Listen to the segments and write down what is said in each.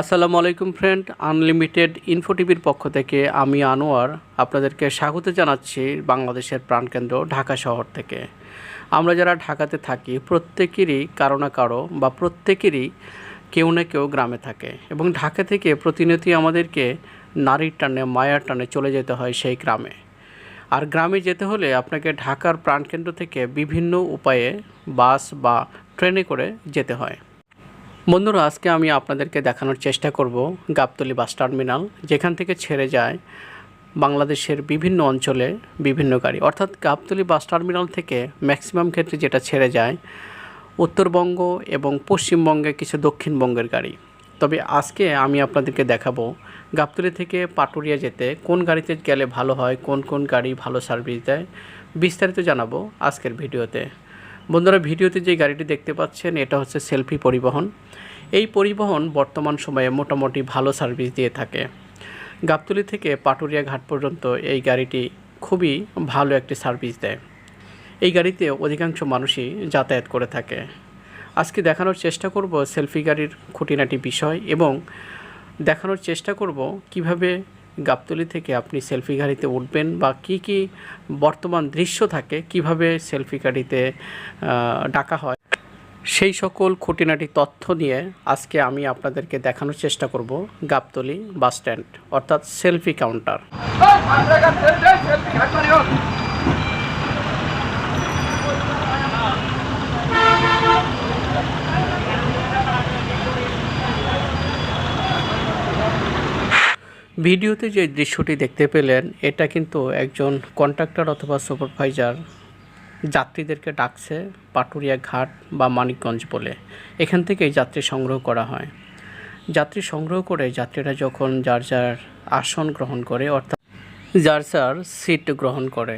আসসালামু আলাইকুম friend unlimited info টিভির পক্ষ থেকে আমি আনোয়ার আপনাদেরকে স্বাগত জানাচ্ছি বাংলাদেশের প্রাণকেন্দ্র ঢাকা শহর থেকে। আমরা যারা ঢাকাতে থাকি, প্রত্যেকেরই কারও না কারও বা প্রত্যেকেরই কেউ না কেউ গ্রামে থাকে এবং ঢাকা থেকে প্রতিনিয়তই আমাদেরকে নারীর টানে, মায়ার টানে চলে যেতে হয় সেই গ্রামে। আর গ্রামে যেতে হলে আপনাকে ঢাকার প্রাণকেন্দ্র থেকে বিভিন্ন উপায়ে বাস বা ট্রেনে করে যেতে হয়। বন্ধুরা, আজকে আমি আপনাদেরকে দেখানোর চেষ্টা করব গাবতলি বাস টার্মিনাল, যেখান থেকে ছেড়ে যায় বাংলাদেশের বিভিন্ন অঞ্চলে বিভিন্ন গাড়ি। অর্থাৎ গাবতলি বাস টার্মিনাল থেকে ম্যাক্সিমাম ক্ষেত্রে যেটা ছেড়ে যায় উত্তরবঙ্গ এবং পশ্চিমবঙ্গে কিছু দক্ষিণবঙ্গের গাড়ি। তবে আজকে আমি আপনাদেরকে দেখাবো গাবতলি থেকে পাটুরিয়া যেতে কোন গাড়িতে গেলে ভালো হয়, কোন কোন গাড়ি ভালো সার্ভিস দেয়, বিস্তারিত জানাব আজকের ভিডিওতে। বন্ধুরা, ভিডিওতে যে গাড়িটি দেখতে পাচ্ছেন, এটা হচ্ছে সেলফি পরিবহন। এই পরিবহন বর্তমান সময়ে মোটামুটি ভালো সার্ভিস দিয়ে থাকে। গাবতলি থেকে পাটুরিয়া ঘাট পর্যন্ত এই গাড়িটি খুবই ভালো একটি সার্ভিস দেয়। এই গাড়িতে অধিকাংশ মানুষই যাতায়াত করে থাকে। আজকে দেখানোর চেষ্টা করব সেলফি গাড়ির খুঁটিনাটি বিষয় এবং দেখানোর চেষ্টা করব কীভাবে গাবতলি থেকে আপনি সেলফি গাড়িতে উঠবেন বা কি কি বর্তমান দৃশ্য থাকে, কীভাবে সেলফি গাড়িতে ডাকা হয়, সেই সকল খুঁটিনাটি তথ্য নিয়ে আজকে আমি আপনাদেরকে দেখানোর চেষ্টা করব গাবতলি বাস স্ট্যান্ড অর্থাৎ সেলফি কাউন্টার। ভিডিওতে যে দৃশ্যটি দেখতে পেলেন, এটা কিন্তু একজন কন্ট্রাক্টর অথবা সুপারভাইজার যাত্রীদেরকে ডাকছে পাটুরিয়া ঘাট বা মানিকগঞ্জ বলে। এখান থেকেই যাত্রী সংগ্রহ করা হয়। যাত্রী সংগ্রহ করে যাত্রীরা যখন যার যার আসন গ্রহণ করে, অর্থাৎ যার যার সিট গ্রহণ করে।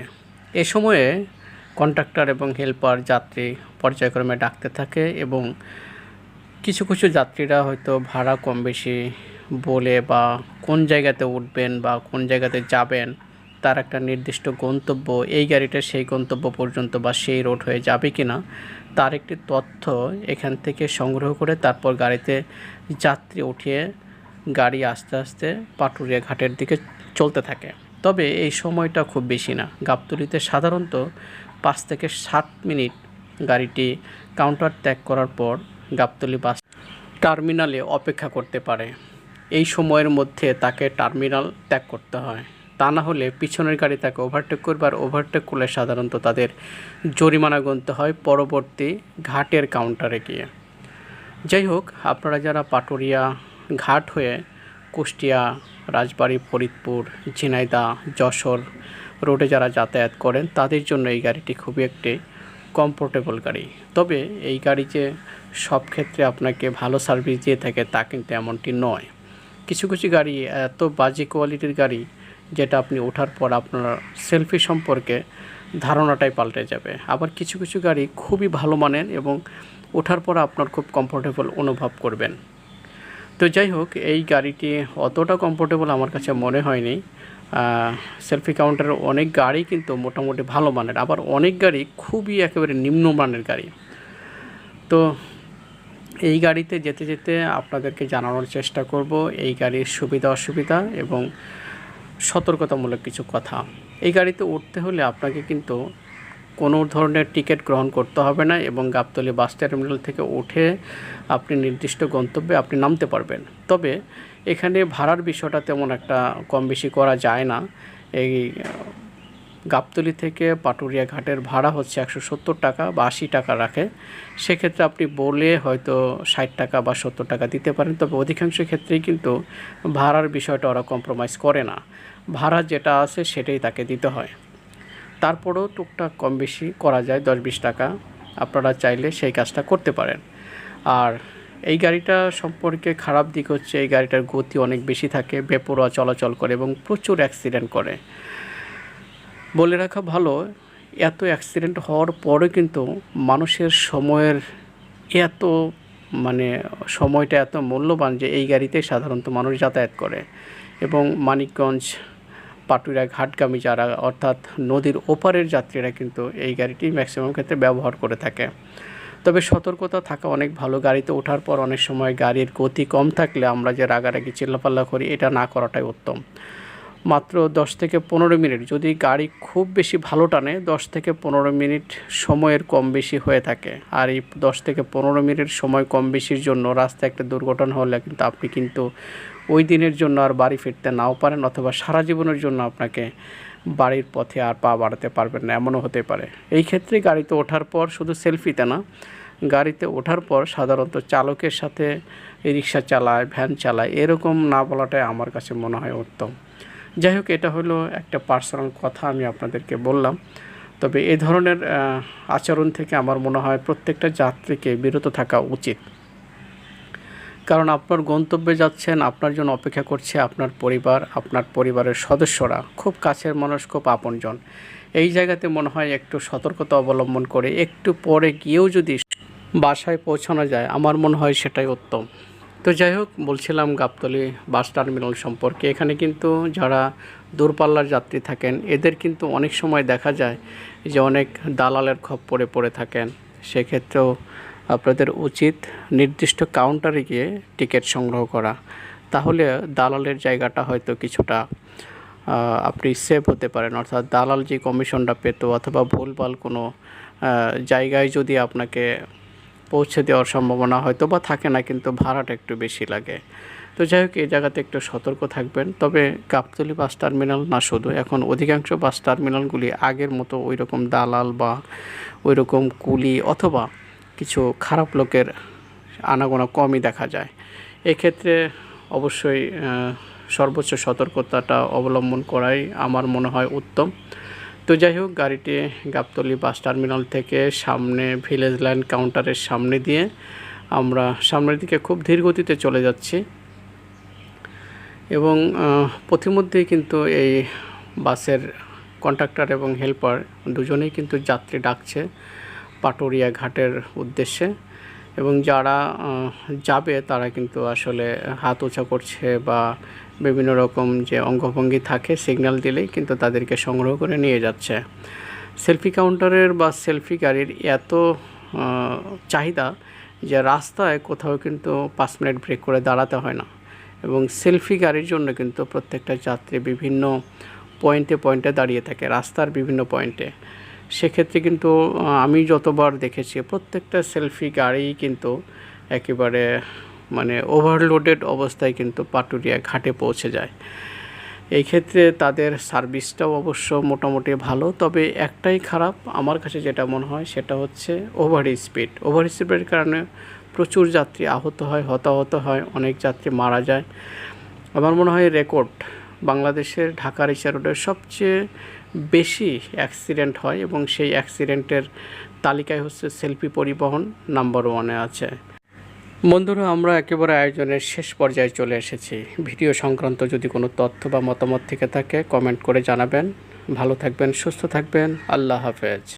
এ সময়ে কন্ট্রাক্টর এবং হেল্পার যাত্রী পর্যায়ক্রমে ডাকতে থাকে এবং কিছু কিছু যাত্রীরা হয়তো ভাড়া কম বেশি বলে বা কোন জায়গাতে উঠবেন বা কোন জায়গাতে যাবেন, তার একটা নির্দিষ্ট গন্তব্য, এই গাড়িটা সেই গন্তব্য পর্যন্ত বা সেই রোড হয়ে যাবে কি না তার একটি তথ্য এখান থেকে সংগ্রহ করে তারপর গাড়িতে যাত্রী উঠিয়ে গাড়ি আস্তে আস্তে পাটুরিয়া ঘাটের দিকে চলতে থাকে। তবে এই সময়টা খুব বেশি না। গাবতলিতে সাধারণত পাঁচ থেকে সাত মিনিট গাড়িটি কাউন্টার ত্যাগ করার পর গাবতলি বাস টার্মিনালে অপেক্ষা করতে পারে। এই সময়ের মধ্যে তাকে টার্মিনাল ত্যাগ করতে হয়। তা না হলে পিছনের গাড়ি তাকে ওভারটেক করবে আর ওভারটেক করলে সাধারণত তাদের জরিমানা গুনতে হয় পরবর্তী ঘাটের কাউন্টারে গিয়ে। যাই হোক, আপনারা যারা পাটুরিয়া ঘাট হয়ে কুষ্টিয়া, রাজবাড়ী, ফরিদপুর ঝিনাইদা যশোর রোডে যারা যাতায়াত করেন, তাদের জন্য এই গাড়িটি খুবই একটি কমফোর্টেবল গাড়ি। তবে এই গাড়ি যে সব ক্ষেত্রে আপনাকে ভালো সার্ভিস দিয়ে থাকে তা কিন্তু এমনটি নয়। কিছু কিছু গাড়ি এত বাজে কোয়ালিটির গাড়ি যেটা আপনি ওঠার পর আপনার সেলফি সম্পর্কে ধারণাটাই পাল্টে যাবে। আবার কিছু কিছু গাড়ি খুবই ভালো মানের এবং ওঠার পর আপনার খুব কমফোর্টেবল অনুভব করবেন। তো যাই হোক, এই গাড়িটি অতটা কমফোর্টেবল আমার কাছে মনে হয়নি। সেলফি কাউন্টারের অনেক গাড়ি কিন্তু মোটামুটি ভালো মানের। আবার অনেক গাড়ি খুবই একেবারে নিম্নমানের গাড়ি। তো এই গাড়িতে যেতে যেতে আপনাদেরকে জানানোর চেষ্টা করব এই গাড়ির সুবিধা, অসুবিধা এবং সতর্কতামূলক কিছু কথা। এই গাড়িতে উঠতে হলে আপনাকে কিন্তু কোনো ধরনের টিকিট গ্রহণ করতে হবে না এবং গাবতলী বাস টার্মিনাল থেকে উঠে আপনি নির্দিষ্ট গন্তব্যে আপনি নামতে পারবেন। তবে এখানে ভাড়ার বিষয়টা তেমন একটা কম বেশি করা যায় না। এই গাবতলি থেকে পাটুরিয়া ঘাটের ভাড়া হচ্ছে একশো সত্তর টাকা বা আশি টাকা রাখে। সেক্ষেত্রে আপনি বলে হয়তো ষাট টাকা বা সত্তর টাকা দিতে পারেন, তবে অধিকাংশ ক্ষেত্রেই কিন্তু ভাড়ার বিষয়টা ওরা কম্প্রোমাইজ করে না। ভাড়া যেটা আছে সেটাই তাকে দিতে হয়। তারপরেও টুকটাক কম বেশি করা যায়, দশ বিশ টাকা। আপনারা চাইলে সেই কাজটা করতে পারেন। আর এই গাড়িটা সম্পর্কে খারাপ দিক হচ্ছে, এই গাড়িটার গতি অনেক বেশি থাকে, বেপরোয়া চলাচল করে এবং প্রচুর অ্যাক্সিডেন্ট করে। বলে রাখা ভালো, এত অ্যাক্সিডেন্ট হওয়ার পরে কিন্তু মানুষের সময়ের এত মানে সময়টা এত মূল্যবান যে এই গাড়িতে সাধারণত মানুষ যাতায়াত করে। এবং মানিকগঞ্জ পাটুরিয়া ঘাটগামী যারা, অর্থাৎ নদীর ওপারের যাত্রীরা কিন্তু এই গাড়িটি ম্যাক্সিমাম ক্ষেত্রে ব্যবহার করে থাকে। তবে সতর্কতা থাকা অনেক ভালো, গাড়িতে ওঠার পর অনেক সময় গাড়ির গতি কম থাকলে আমরা যে রাগারাগি, চিল্লাপাল্লা করি, এটা না করাটাই উত্তম। মাত্র দশ থেকে পনেরো মিনিট। যদি গাড়ি খুব বেশি ভালো টানে, দশ থেকে পনেরো মিনিট সময়ের কম বেশি হয়ে থাকে। আর এই দশ থেকে পনেরো মিনিট সময় কম বেশির জন্য রাস্তায় একটা দুর্ঘটনা হলে কিন্তু আপনি কিন্তু ওই দিনের জন্য আর বাড়ি ফিরতে নাও পারেন অথবা সারা জীবনের জন্য আপনাকে বাড়ির পথে আর পা বাড়াতে পারবেন না, এমনও হতে পারে। এই ক্ষেত্রে গাড়িতে ওঠার পর শুধু সেলফিতে না, গাড়িতে ওঠার পর সাধারণত চালকের সাথে রিক্সা চালায়, ভ্যান চালায়, এরকম না বলাটাই আমার কাছে মনে হয় উত্তম। যাই হোক, এটা হলো একটা পার্সোনাল কথা আমি আপনাদেরকে বললাম। তবে এ ধরনের আচরণ থেকে আমার মনে হয় প্রত্যেকটা যাত্রীকে বিরত থাকা উচিত। কারণ আপনার গন্তব্যে যাচ্ছেন, আপনার জন্য অপেক্ষা করছে আপনার পরিবার, আপনার পরিবারের সদস্যরা, খুব কাছের মানুষ, খুব আপনজন। এই জায়গাতে মনে হয় একটু সতর্কতা অবলম্বন করে, একটু পরে গিয়েও যদি বাসায় পৌঁছানো যায়, আমার মনে হয় সেটাই উত্তম। তো যাই হোক, বলছিলাম গাবতলি বাস টার্মিনাল সম্পর্কে। এখানে কিন্তু যারা দূরপাল্লার যাত্রী থাকেন, এদের কিন্তু অনেক সময় দেখা যায় যে অনেক দালালের খপ্পরে পড়ে থাকেন। সেক্ষেত্রেও আপনাদের উচিত নির্দিষ্ট কাউন্টারে গিয়ে টিকিট সংগ্রহ করা। তাহলে দালালের জায়গাটা হয়তো কিছুটা আপনি সেভ হতে পারেন। অর্থাৎ দালাল যে কমিশনটা পেত অথবা ভুলভাল কোনো জায়গায় যদি আপনাকে পৌঁছে দেওয়ার সম্ভাবনা হয়তো বা থাকে না, কিন্তু ভাড়াটা একটু বেশি লাগে। তো যাই হোক, এই জায়গাতে একটু সতর্ক থাকবেন। তবে গাবতলি বাস টার্মিনাল না শুধু, এখন অধিকাংশ বাস টার্মিনালগুলি আগের মতো ওই রকম দালাল বা ওই রকম কুলি অথবা কিছু খারাপ লোকের আনাগোনা কমই দেখা যায়। এক্ষেত্রে অবশ্যই সর্বোচ্চ সতর্কতাটা অবলম্বন করাই আমার মনে হয় উত্তম। তো যাই হোক গাড়িটি গাবতলি বাস টার্মিনাল থেকে সামনে ভিলেজ লাইন কাউন্টারের সামনে দিয়ে আমরা সামনের দিকে খুব ধীর গতিতে চলে যাচ্ছি। এবং আহ, পথিমধ্যেই কিন্তু এই বাসের কন্ডাক্টর এবং হেল্পার দুজনেই কিন্তু যাত্রী ডাকছে পাটুরিয়া ঘাটের উদ্দেশ্যে। এবং যারা যাবে তারা কিন্তু আসলে হাত উঁচা করছে বা বিভিন্ন রকম যে অঙ্গভঙ্গি থাকে সিগন্যাল দিলেই কিন্তু তাদেরকে সংগ্রহ করে নিয়ে যাচ্ছে। সেলফি কাউন্টারের বা সেলফি গাড়ির এত চাহিদা যে রাস্তায় কোথাও কিন্তু পাঁচ মিনিট ব্রেক করে দাঁড়াতে হয় না। এবং সেলফি গাড়ির জন্য কিন্তু প্রত্যেকটা যাত্রী বিভিন্ন পয়েন্টে পয়েন্টে দাঁড়িয়ে থাকে, রাস্তার বিভিন্ন পয়েন্টে। সেক্ষেত্রে কিন্তু আমি যতবার দেখেছি, প্রত্যেকটা সেলফি গাড়ি কিন্তু একেবারে মানে ওভারলোডেড অবস্থায় কিন্তু পাটুরিয়া ঘাটে পৌঁছে যায়। এই ক্ষেত্রে তাদের সার্ভিসটাও অবশ্য মোটামুটি ভালো, তবে একটাই খারাপ আমার কাছে যেটা মনে হয় সেটা হচ্ছে ওভার স্পিড ওভার স্পিডের কারণে প্রচুর যাত্রী আহত হয়, হতাহত হয়, অনেক যাত্রী মারা যায়। আমার মনে হয় রেকর্ড বাংলাদেশের ঢাকা রিক্সা রোডের সবচেয়ে বেশি অ্যাক্সিডেন্ট হয় এবং সেই অ্যাক্সিডেন্টের তালিকায় হচ্ছে সেলফি পরিবহন নাম্বার ওয়ানে আছে। বন্ধুরা, আমরা একেবারে আয়োজনের শেষ পর্যায়ে চলে এসেছি। ভিডিও সংক্রান্ত যদি কোনো তথ্য বা মতামত থেকে থাকে কমেন্ট করে জানাবেন। ভালো থাকবেন, সুস্থ থাকবেন। আল্লাহ হাফেজ।